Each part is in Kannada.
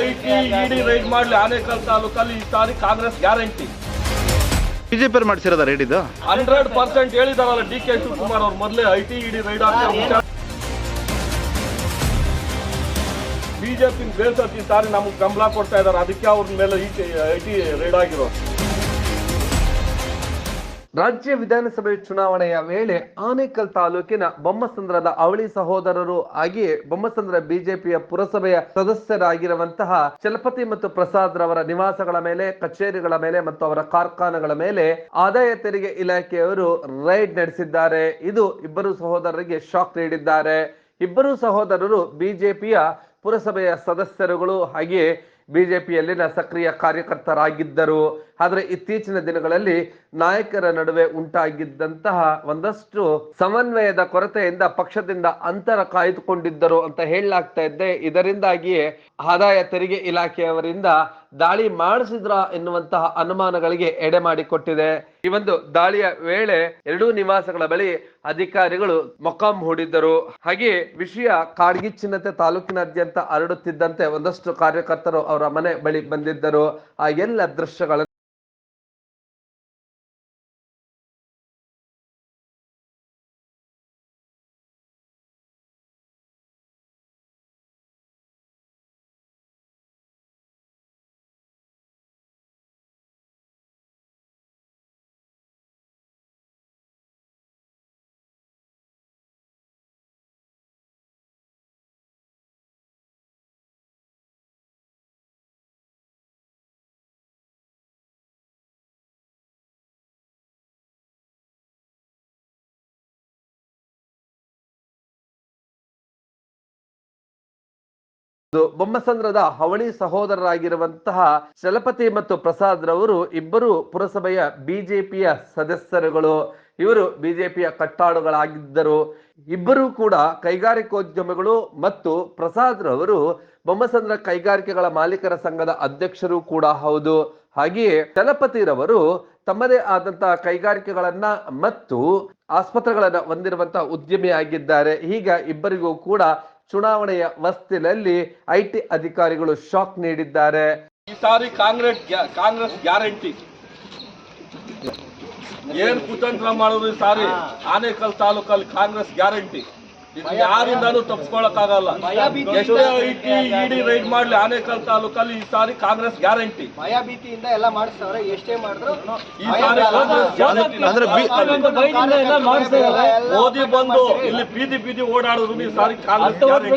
ಐಟಿ ಇಡಿ ರೈಡ್ ಮಾಡಲಿ ಆನೇಕಲ್ ತಾಲೂಕಲ್ಲಿ ಈ ಸಾರಿ ಕಾಂಗ್ರೆಸ್ ಗ್ಯಾರಂಟಿ. ಬಿಜೆಪಿ ಮಾಡಿಸಿರೋದ ರೈಡ್ ಇದು? ಹಂಡ್ರೆಡ್ ಪರ್ಸೆಂಟ್ ಹೇಳಿದಾರಲ್ಲ ಡಿ ಕೆ ಶಿವಕುಮಾರ್ ಅವ್ರು ಮೊದಲೇ ಐಟಿ ಇಡಿ ರೈಡ್ ಆಗ್ತಾರೆ ಬಿಜೆಪಿ ಬೇಸತ್ತಿ ಈ ಸಾರಿ ನಮ್ಗೆ ಗಮಲ ಕೊಡ್ತಾ ಇದ್ದಾರೆ ಅದಕ್ಕೆ ಅವ್ರ ಮೇಲೆ ಐಟಿ ರೈಡ್ ಆಗಿರೋ ರಾಜ್ಯ ವಿಧಾನಸಭೆ ಚುನಾವಣೆಯ ವೇಳೆ ಆನೇಕಲ್ ತಾಲೂಕಿನ ಬೊಮ್ಮಸಂದ್ರದ ಅವಳಿ ಸಹೋದರರು ಹಾಗೆಯೇ ಬೊಮ್ಮಸಂದ್ರ ಬಿಜೆಪಿಯ ಪುರಸಭೆಯ ಸದಸ್ಯರಾಗಿರುವಂತಹ ಚಲಪತಿ ಮತ್ತು ಪ್ರಸಾದ್ ರವರ ನಿವಾಸಗಳ ಮೇಲೆ, ಕಚೇರಿಗಳ ಮೇಲೆ ಮತ್ತು ಅವರ ಕಾರ್ಖಾನೆಗಳ ಮೇಲೆ ಆದಾಯ ತೆರಿಗೆ ಇಲಾಖೆಯವರು ರೈಡ್ ನಡೆಸಿದ್ದಾರೆ. ಇದು ಇಬ್ಬರು ಸಹೋದರರಿಗೆ ಶಾಕ್ ನೀಡಿದ್ದಾರೆ. ಇಬ್ಬರು ಸಹೋದರರು ಬಿಜೆಪಿಯ ಪುರಸಭೆಯ ಸದಸ್ಯರುಗಳು ಹಾಗೆಯೇ ಬಿಜೆಪಿಯಲ್ಲಿನ ಸಕ್ರಿಯ ಕಾರ್ಯಕರ್ತರಾಗಿದ್ದರು. ಆದರೆ ಇತ್ತೀಚಿನ ದಿನಗಳಲ್ಲಿ ನಾಯಕರ ನಡುವೆ ಉಂಟಾಗಿದ್ದಂತಹ ಒಂದಷ್ಟು ಸಮನ್ವಯದ ಕೊರತೆಯಿಂದ ಪಕ್ಷದಿಂದ ಅಂತರ ಕಾಯ್ದುಕೊಂಡಿದ್ದರು ಅಂತ ಹೇಳಲಾಗ್ತಾ ಇದ್ದೆ. ಇದರಿಂದಾಗಿಯೇ ಆದಾಯ ತೆರಿಗೆ ಇಲಾಖೆಯವರಿಂದ ದಾಳಿ ಮಾಡಿಸಿದ್ರ ಎನ್ನುವಂತಹ ಅನುಮಾನಗಳಿಗೆ ಎಡೆ ಮಾಡಿಕೊಟ್ಟಿದೆ. ಈ ಒಂದು ದಾಳಿಯ ವೇಳೆ ಎರಡೂ ನಿವಾಸಗಳ ಬಳಿ ಅಧಿಕಾರಿಗಳು ಮೊಕಾಂ ಹೂಡಿದ್ದರು. ಹಾಗೆ ವಿಷಯ ಕಾಡ್ಗಿಚ್ಚಿನತೆ ತಾಲೂಕಿನಾದ್ಯಂತ ಹರಡುತ್ತಿದ್ದಂತೆ ಒಂದಷ್ಟು ಕಾರ್ಯಕರ್ತರು ಅವರ ಮನೆ ಬಳಿ ಬಂದಿದ್ದರು. ಆ ಎಲ್ಲ ದೃಶ್ಯಗಳನ್ನು ಬೊಮ್ಮಸಂದ್ರದ ಹವಳಿ ಸಹೋದರರಾಗಿರುವಂತಹ ಚಲಪತಿ ಮತ್ತು ಪ್ರಸಾದ್ ರವರು ಇಬ್ಬರು ಪುರಸಭೆಯ ಬಿಜೆಪಿಯ ಸದಸ್ಯರುಗಳು. ಇವರು ಬಿಜೆಪಿಯ ಕಟ್ಟಾಳುಗಳಾಗಿದ್ದರು. ಇಬ್ಬರು ಕೂಡ ಕೈಗಾರಿಕೋದ್ಯಮಿಗಳು ಮತ್ತು ಪ್ರಸಾದ್ ರವರು ಬೊಮ್ಮಸಂದ್ರ ಕೈಗಾರಿಕೆಗಳ ಮಾಲೀಕರ ಸಂಘದ ಅಧ್ಯಕ್ಷರು ಕೂಡ ಹೌದು. ಹಾಗೆಯೇ ಚಲಪತಿರವರು ತಮ್ಮದೇ ಆದಂತಹ ಕೈಗಾರಿಕೆಗಳನ್ನ ಮತ್ತು ಆಸ್ಪತ್ರೆಗಳನ್ನ ಹೊಂದಿರುವಂತಹ ಉದ್ಯಮಿಯಾಗಿದ್ದಾರೆ. ಈಗ ಇಬ್ಬರಿಗೂ ಕೂಡ ಚುನಾವಣೆಯ ವಸ್ತಿನಲ್ಲಿ ಐಟಿ ಅಧಿಕಾರಿಗಳು ಶಾಕ್ ನೀಡಿದ್ದಾರೆ. ಈ ಸಾರಿ ಕಾಂಗ್ರೆಸ್ ಕಾಂಗ್ರೆಸ್ ಗ್ಯಾರಂಟಿ. ಏನ್ ಕುತಂತ್ರ ಮಾಡೋದು ಈ ಸಾರಿ? ಆನೇಕಲ್ ತಾಲೂಕಲ್ಲಿ ಕಾಂಗ್ರೆಸ್ ಗ್ಯಾರಂಟಿ. ಯಾರಿಂದಾನು ತಪ್ಪಿಸ್ಕೊಳಕ್ ಆಗಲ್ಲ ಎಷ್ಟೇ ಐಟಿ ಇಡಿ ರೈಡ್ ಮಾಡ್ಲಿ ಆನೇಕಲ್ ತಾಲೂಕಲ್ಲಿ ಈ ಸಾರಿ ಕಾಂಗ್ರೆಸ್ ಗ್ಯಾರಂಟಿ. ಭಯ ಭೀತಿಯಿಂದ ಎಲ್ಲ ಮಾಡಿಸ್ತವ್ರೆ ಎಷ್ಟೇ ಮಾಡಿದ್ರು ಈ ಸಾರಿ ಕಾಂಗ್ರೆಸ್ ಗ್ಯಾರಂಟಿ ಮೋದಿ ಬಂದು ಇಲ್ಲಿ ಬೀದಿ ಬೀದಿ ಓಡಾಡಿದ್ರು ಈ ಸಾರಿ ಕಾಂಗ್ರೆಸ್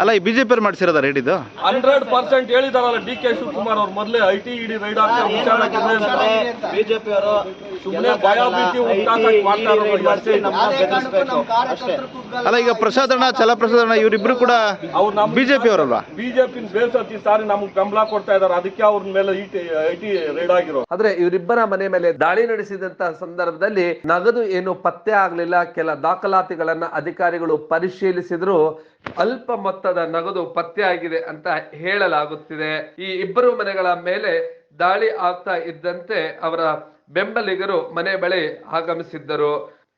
ಅಲ್ಲ ಈ ಬಿಜೆಪಿ ಮಾಡಿಸಿರೋದ ರೈಡ್ ಇದು? ಹಂಡ್ರೆಡ್ ಪರ್ಸೆಂಟ್ ಹೇಳಿದಾರಲ್ಲ ಡಿ ಕೆ ಶಿವಕುಮಾರ್ ಅವ್ರು ಮೊದಲೇ ಐಟಿ ಇಡಿ ರೈಡ್ ಆಗ್ತಾರೆ ಬಿಜೆಪಿ ಅವರು ಭಯ ಭೀತಿ ಕಾರ್ಯಕರ್ತರು ಅಲ್ಲ ಈಗ ಪ್ರಸಾದ್ ಅಣ್ಣ ಚಲಪ್ರಸಾದ್ ಅಣ್ಣ ಇವರಿಬ್ರು ಕೂಡ ಅವ್ರು ನಮ್ ಬಿಜೆಪಿ ಅವರಲ್ವಾ ಬಿಜೆಪಿ ಈ ಸಾರಿ ನಮ್ಗೆ ಬೆಂಬಲ ಕೊಡ್ತಾ ಇದಾರೆ. ಅದಕ್ಕೆ ಅವ್ರ ಮೇಲೆ ಐಟಿ ರೇಡ್ ರೈಡ್ ಆಗಿರೋ. ಆದ್ರೆ ಇವರಿಬ್ಬರ ಮನೆ ಮೇಲೆ ದಾಳಿ ನಡೆಸಿದಂತ ಸಂದರ್ಭದಲ್ಲಿ ನಗದು ಏನು ಪತ್ತೆ ಆಗ್ಲಿಲ್ಲ. ಕೆಲ ದಾಖಲಾತಿಗಳನ್ನ ಅಧಿಕಾರಿಗಳು ಪರಿಶೀಲಿಸಿದ್ರು. ಅಲ್ಪ ಮೊತ್ತದ ನಗದು ಪತ್ತೆ ಆಗಿದೆ ಅಂತ ಹೇಳಲಾಗುತ್ತಿದೆ. ಈ ಇಬ್ಬರು ಮನೆಗಳ ಮೇಲೆ ದಾಳಿ ಆಗ್ತಾ ಇದ್ದಂತೆ ಅವರ ಬೆಂಬಲಿಗರು ಮನೆ ಬಳಿ ಆಗಮಿಸಿದ್ದರು.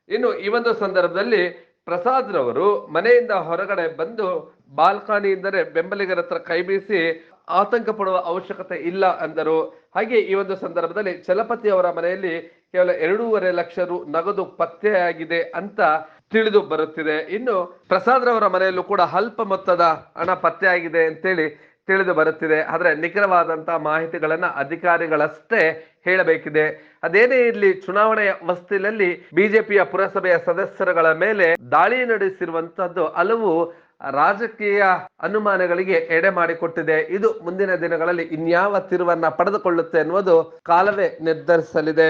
ಇನ್ನು ಈ ಒಂದು ಸಂದರ್ಭದಲ್ಲಿ ಪ್ರಸಾದ್ ರವರು ಮನೆಯಿಂದ ಹೊರಗಡೆ ಬಂದು ಬಾಲ್ಕನಿಯಿಂದಲೇ ಬೆಂಬಲಿಗರ ಹತ್ರ ಕೈ ಬೀಸಿ ಆತಂಕ ಪಡುವ ಅವಶ್ಯಕತೆ ಇಲ್ಲ ಅಂದರು. ಹಾಗೆ ಈ ಒಂದು ಸಂದರ್ಭದಲ್ಲಿ ಚಲಪತಿ ಅವರ ಮನೆಯಲ್ಲಿ ಕೇವಲ ಎರಡೂವರೆ ಲಕ್ಷ ರು ನಗದು ಪತ್ತೆಯಾಗಿದೆ ಅಂತ ತಿಳಿದು ಬರುತ್ತಿದೆ. ಇನ್ನು ಪ್ರಸಾದ್ ರವರ ಮನೆಯಲ್ಲೂ ಕೂಡ ಅಲ್ಪ ಮೊತ್ತದ ಹಣ ಪತ್ತೆಯಾಗಿದೆ ಅಂತೇಳಿ ತಿಳಿದು ಬರುತ್ತಿದೆ. ಆದರೆ ನಿಖರವಾದಂತಹ ಮಾಹಿತಿಗಳನ್ನ ಅಧಿಕಾರಿಗಳಷ್ಟೇ ಹೇಳಬೇಕಿದೆ. ಅದೇನೇ ಇಲ್ಲಿ ಚುನಾವಣೆಯ ವಸ್ತಿಲಲ್ಲಿ ಬಿಜೆಪಿಯ ಪುರಸಭೆಯ ಸದಸ್ಯರುಗಳ ಮೇಲೆ ದಾಳಿ ನಡೆಸಿರುವಂತಹದ್ದು ಹಲವು ರಾಜಕೀಯ ಅನುಮಾನಗಳಿಗೆ ಎಡೆ ಮಾಡಿಕೊಟ್ಟಿದೆ. ಇದು ಮುಂದಿನ ದಿನಗಳಲ್ಲಿ ಇನ್ಯಾವ ತಿರುವನ್ನ ಪಡೆದುಕೊಳ್ಳುತ್ತೆ ಎನ್ನುವುದು ಕಾಲವೇ ನಿರ್ಧರಿಸಲಿದೆ.